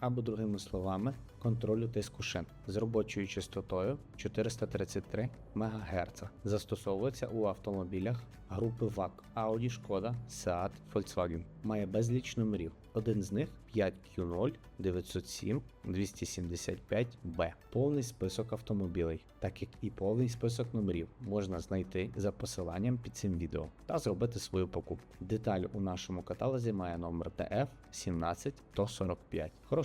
або другими словами контролю тиску шин з робочою частотою 433 МГц. Застосовується у автомобілях групи ВАК Audi, Шкода, Seat, Volkswagen. Має безліч номерів. Один з них 5Q0 907 275B. Повний список автомобілей, так як і повний список номерів можна знайти за посиланням під цим відео та зробити свою покупку. Деталь у нашому каталозі має номер TF 17 145.